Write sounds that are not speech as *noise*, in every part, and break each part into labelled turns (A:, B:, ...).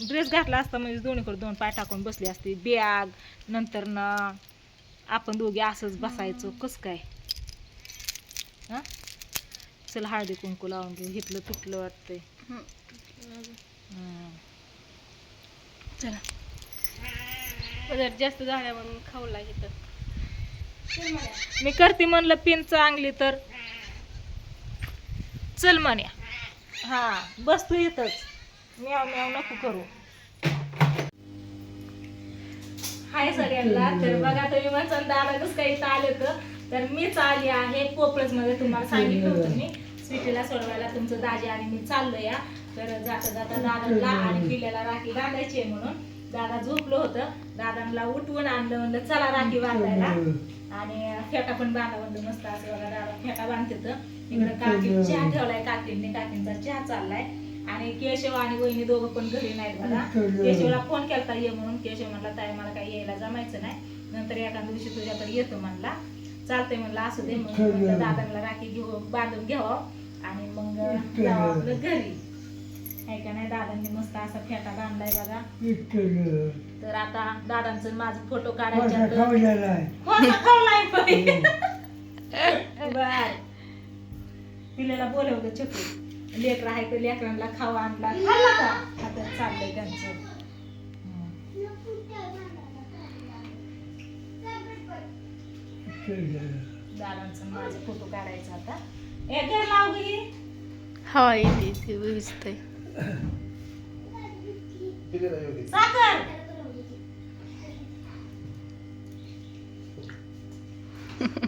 A: Dress घातला असता म्हणजे दोन्हीकडे दोन पाय टाकून बसली असती. बॅग नंतर ना आपण दोघे असंच बसायचो. कस काय? हा? चल हळदी कुंकू लावून घेऊ. हिटलं तुटलं वाटतंय.
B: चला. जास्त झाल्या म्हणून खाऊ लागेल
A: मी करते म्हणलं पिन चांगली तर. चल म्हण्या हा. बस तू इथंच. म्याव म्याव नको करू. हाय सगळ्यांना. तर बघा तुम्ही म्हणसान दादाच काही आलं होतं. तर मीच आली आहे पोपळच मध्ये तुम्हाला सांगितलं होतं मी. स्वीटीला सोडवायला तुमचं दाजी आणि मी चाललो या तर जाता जाता दादाला आणि पिल्याला राखी बांधायची आहे म्हणून. दादा झोपलो होतं. दादांना उठवून आणलं म्हणलं चला राखी बांधायला. आणि फेटा पण बांधा म्हणलं मस्त असं बघा दादा फेटा बांधते तर. इकडे काकी चहा ठेवलाय. काकींनी काकींचा चहा चाललाय. आणि केशव आणि वहिनी दोघं पण घरी नाहीत बघा. केशवला फोन केलता ये म्हणून. केशव म्हणला ताई मला काही यायला जमायचं नाही. नंतर एका दिवशी तुझ्याकडे येतो म्हणला चालतंय म्हणलं असू दे. मग दादांना राखी घेऊ बांधून घ्यावं. आणि मग जावं आपलं घरी. आहे का नाही दादांनी मस्त असा फेटा बांधलाय बघा. तर आता दादांचं माझं फोटो काढायचे? बर *laughs* पिल्याला बोलवलं चकू लेकर आहे तर लेकरांना खावा आणला खाल्ला का? आता चाललंय त्यांचं. हम्म. दादांचं माझं फोटो काढायचा आता. ए घर लाव गी.
B: हवा येते ती
A: साखर. *laughs*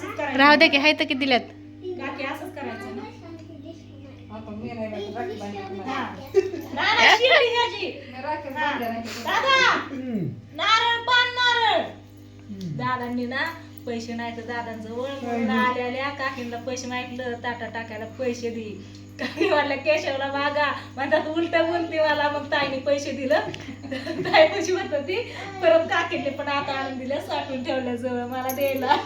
A: असंच करायचं.
B: राहू दे की हाय तर की दिल्यात.
A: काकी असंच करायचं ना? हा. नाही, नाही, शिडी घ्यायची. हा. दादा नारळ पान नारळ. दादांनी ना पैसे नाही तर दादांजवळ म्हणून आल्या आल्या. काकींना पैसे मागितलं ताटा टाकायला पैसे दे. काकी म्हणलं केशवला मागा. म्हणतात उलट बोलते मला. मग ताईने पैसे दिलं. ताई पैसे म्हणत होती परत काकीने पण आता आणून दिलं साठवून ठेवलं जवळ मला द्यायला.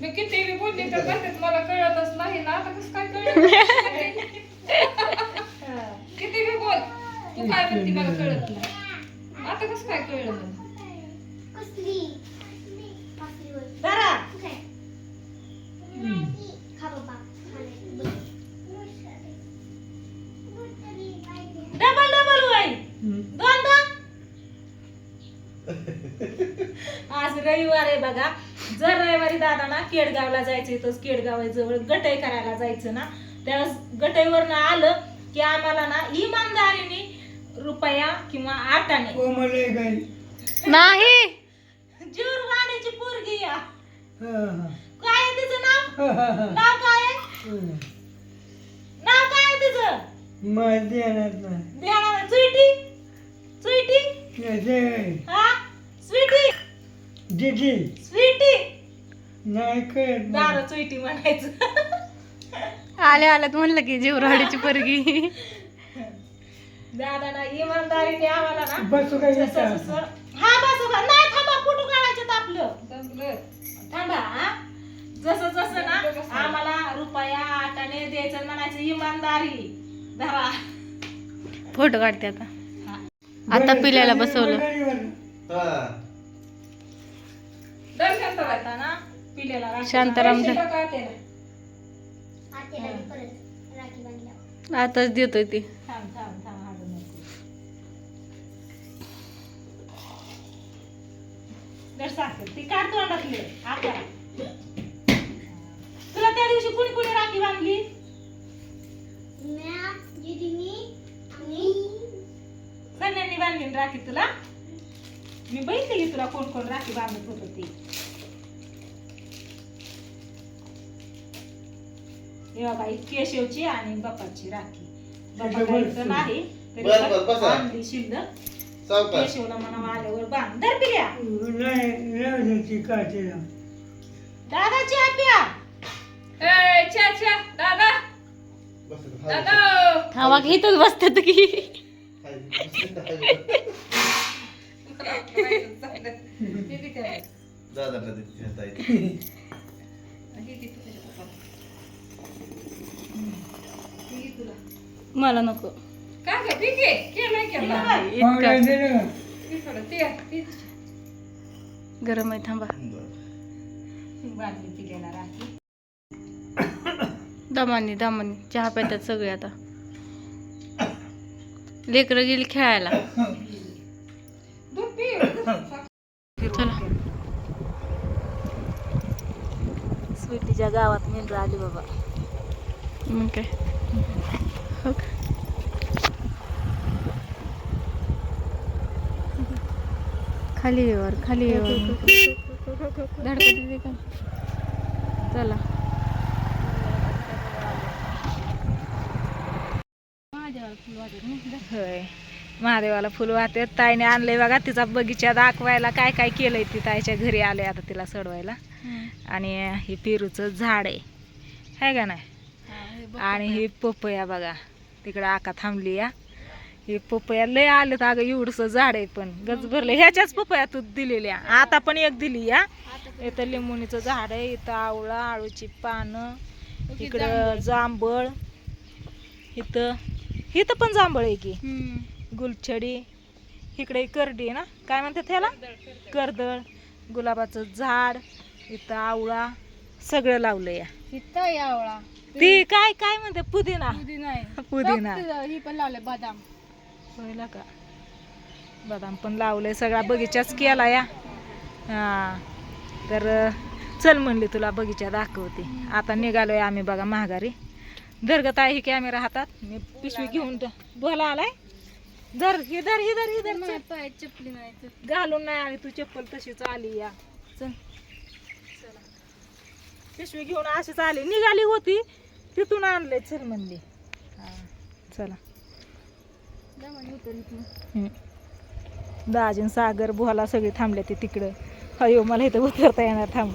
C: मी किती बी बोलली तर म्हणतात मला कळतच नाही ना आता कसं काय कळलं?
A: हा. *laughs*
C: किती बी बोल. तू काय म्हणते मला कळत नाही. आता कसं काय कळलं? मला?
A: धरा डबल डबल होय दोन दोन. आज रविवार आहे बघा. जर रविवारी दादा ना केडगावला जायचं तर केडगाव जवळ. गटई करायला जायचं ना. त्यावेळेस गटईवरनं आलं की आम्हाला ना इमानदारीने रुपया किंवा आटाने
D: कोमल
A: जीवरवाडीची पोरगी या. काय आहे तिचं नाव. नाव काय आहे?
D: हं.
A: नाव काय आहे तिचं?
D: माहिती येणार नाही.
A: ध्यानावर स्वीटी? स्वीटी?
D: त्याचे
A: हा? स्वीटी?
D: दिदी
A: स्वीटी?
D: नाही कळत मला.
A: दादा स्वीटी म्हणायचं.
B: आल्या आल्यात म्हणलं की जीवराडीची पोरगी.
A: दादा ना इमानदारीने आम्हाला ना
D: बसू काय
A: जसं
D: इथं?
A: जसं हा बस बस. नाही थांबा फोटो थांबा हा? जसं जसं ना आम्हाला रुपया आटाने द्यायचं म्हणायचं इमानदारी. धरा.
B: फोटो काढते आता. आता पिल्याला बसवलं.
C: दर्शन.
A: आता ना पिल्याला
B: शांताराम. आताच देतोय ती.
A: थांब थांब. दर साखर ती तोंडातली. तुला त्या दिवशी कुणी कुणी राखी बांधली? सगळ्यांनी बांधली राखी तुला? मी बघितली तुला कोण कोण राखी बांधत होत ती. हे बघा ही केशवची आणि बापाची राखी.
D: शिल्लक.
A: नाही तरी शिल्लक.
E: सावकाश
A: केशवला म्हणा आल्यावर बांध धर पिल्या
D: नाही राहण्याची काठीला
A: दादाची आप्या
C: ए, छ्या, छ्या, दादा
E: बस
C: दादा
B: इथंच बसतात की
C: किती काय?
E: दादाला देते हात आहे.
C: किती तुझ्या पप्पाला? किती तुला?
B: मला नको
C: का गं? ठीक आहे. केलंय, केलंय.
B: इतका
D: दिलं का?
C: ती थोडं, ते, ती.
B: गरम आहे थांबा
A: राखी
B: दमानी दमानी चहा प्यातात सगळे आता लेकरं गेली खेळायला
C: दूध पी.
B: चला
A: स्वीटीच्या गावात मेंढर आली बाबा
B: मग काय हो का? खाली येवर खाली येवर का चला.
A: होय. महादेवाला फुल वाहते. ताईने आणलंय बघा तिचा बगीचा दाखवायला काय काय केलंय ती ताईच्या घरी आले आता तिला सोडवायला. आणि हे पेरूचं झाड आहे. है का नाही? आणि ही पपया बघा. तिकडं आका थांबली या. हे पपया लय आलं अगं एवढंसं झाड आहे पण. गज भरलं. ह्याच्याच पपया तू दिलेल्या. आता पण एक दिली या. इथं लिंबुणीचं झाड आहे इथं आवळा आळूची पानं इकडं जांभळ इथं इथं पण जांभळ आहे की. गुलछडी इकडे करडी आहे ना? काय म्हणतात त्याला कर्दळ. गुलाबाचं झाड इथं आवळा सगळं लावलं या.
B: इथं यावळा
A: ती काय काय म्हणते? पुदिना.
B: नाही
A: पुदिना.
B: ही पण लावले बदाम.
A: होईल का? बदाम पण लावलंय सगळा बगीचाच केला या हा. तर चल म्हणली तुला बगीचा दाखवते. आता निघालोय आम्ही बघा महागारी धरगत आहे कॅमेरा हातात. मी पिशवी घेऊन बोला आलाय? धर हे धर हे धर हे धर
B: पाय चपली नाही
A: घालून नाही आली तू चप्पल तशीच आली या. चल. चला. पिशवी घेऊन अशीच आली. निघाली होती तिथून आणले चल म्हणली. हा, चला. दाजीन सागर बोहाला सगळे थांबले ते तिकडं. अयो हो, मला इथं उतरता येणार थांब.